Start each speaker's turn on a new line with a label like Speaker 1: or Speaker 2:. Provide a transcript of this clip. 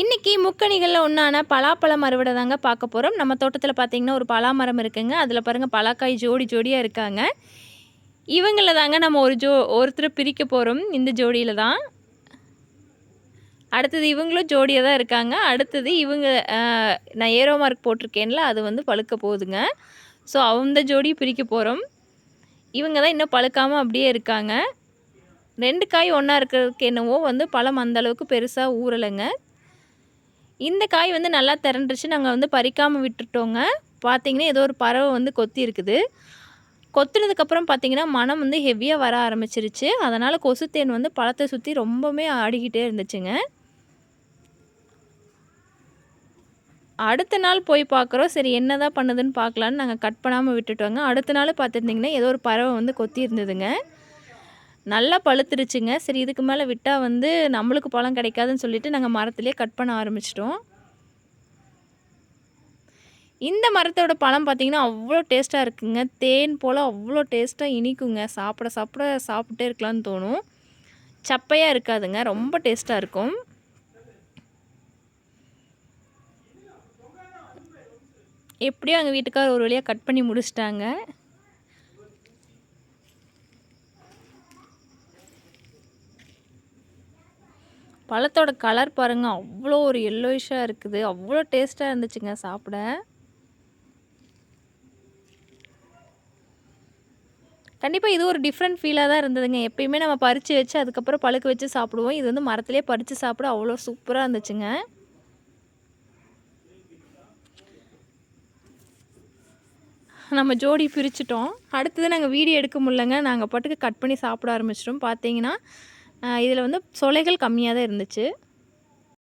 Speaker 1: இன்றைக்கி முக்கணிகளில் ஒன்றான பலாப்பழம் அறுவடை தாங்க பார்க்க போகிறோம் நம்ம தோட்டத்தில் பார்த்தீங்கன்னா ஒரு பலாமரம் இருக்குங்க. அதில் பாருங்கள் பலாக்காய் ஜோடி ஜோடியாக இருக்காங்க. இவங்கள தாங்க நம்ம ஒரு ஜோ ஒருத்தரை பிரிக்க போகிறோம் இந்த ஜோடியில் தான். அடுத்தது இவங்களும் ஜோடியாக தான் இருக்காங்க. அடுத்தது இவங்க நான் ஏரோ மார்க் போட்டிருக்கேன்ல அது வந்து பழுக்க போகுதுங்க. ஸோ அந்த ஜோடி பிரிக்க போகிறோம் இவங்க தான் இன்னும் பழுக்காமல் அப்படியே இருக்காங்க. ரெண்டு காய் ஒன்றா இருக்கிறதுக்கு என்னவோ வந்து பழம் அந்த அளவுக்கு பெருசாக ஊறலைங்க. இந்த காய் வந்து நல்லா திரண்டுருச்சு. நாங்கள் வந்து பறிக்காமல் விட்டுட்டோங்க. பார்த்தீங்கன்னா ஏதோ ஒரு பறவை வந்து கொத்தி இருக்குது கொத்துனதுக்கப்புறம் பார்த்தீங்கன்னா மனம் வந்து ஹெவியாக வர ஆரம்பிச்சிருச்சு. அதனால் கொசுத்தேன் வந்து பழத்தை சுற்றி ரொம்பவுமே ஆடிக்கிட்டே இருந்துச்சுங்க. அடுத்த நாள் போய் பார்க்குறோம் சரி என்ன தான் பண்ணுதுன்னு பார்க்கலான்னு நாங்கள் கட் பண்ணாமல் விட்டுட்டோங்க. அடுத்த நாள் பார்த்துருந்திங்கன்னா ஏதோ ஒரு பறவை வந்து கொத்தி இருந்ததுங்க நல்லா பழுத்துருச்சுங்க. சரி இதுக்கு மேலே விட்டால் வந்து நம்மளுக்கு பழம் கிடைக்காதுன்னு சொல்லிட்டு நாங்கள் மரத்துலேயே கட் பண்ண ஆரம்பிச்சிட்டோம். இந்த மரத்தோட பழம் பார்த்திங்கன்னா அவ்வளோ டேஸ்ட்டாக இருக்குங்க. தேன் போல் அவ்வளோ டேஸ்ட்டாக இனிக்குங்க. சாப்பிட சாப்பிட சாப்பிட்டே இருக்கலாம்னு தோணும். சப்பையாக இருக்காதுங்க. ரொம்ப டேஸ்ட்டாக இருக்கும். எப்படியும் எங்கள் வீட்டுக்கார் ஒரு வழியாக கட் பண்ணி முடிச்சிட்டாங்க. பழத்தோட கலர் பாருங்க அவ்வளோ ஒரு எல்லோயிஷாக இருக்குது. அவ்வளோ டேஸ்ட்டாக இருந்துச்சுங்க சாப்பிட. கண்டிப்பாக இது ஒரு டிஃப்ரெண்ட் ஃபீலாக தான் இருந்ததுங்க. எப்பயுமே நம்ம பறித்து வச்சு அதுக்கப்புறம் பழுக்க வச்சு சாப்பிடுவோம். இது வந்து மரத்துலேயே பறித்து சாப்பிட அவ்வளோ சூப்பராக இருந்துச்சுங்க. நம்ம ஜோடி பிரிச்சிட்டோம். அடுத்தது நாங்கள் வீடியோ எடுக்க முடியலங்க. நாங்கள் பாட்டுக்கு கட் பண்ணி சாப்பிட ஆரம்பிச்சிட்டோம். பார்த்தீங்கன்னா இதில் வந்து சொலைகள் கம்மியாக தான் இருந்துச்சு.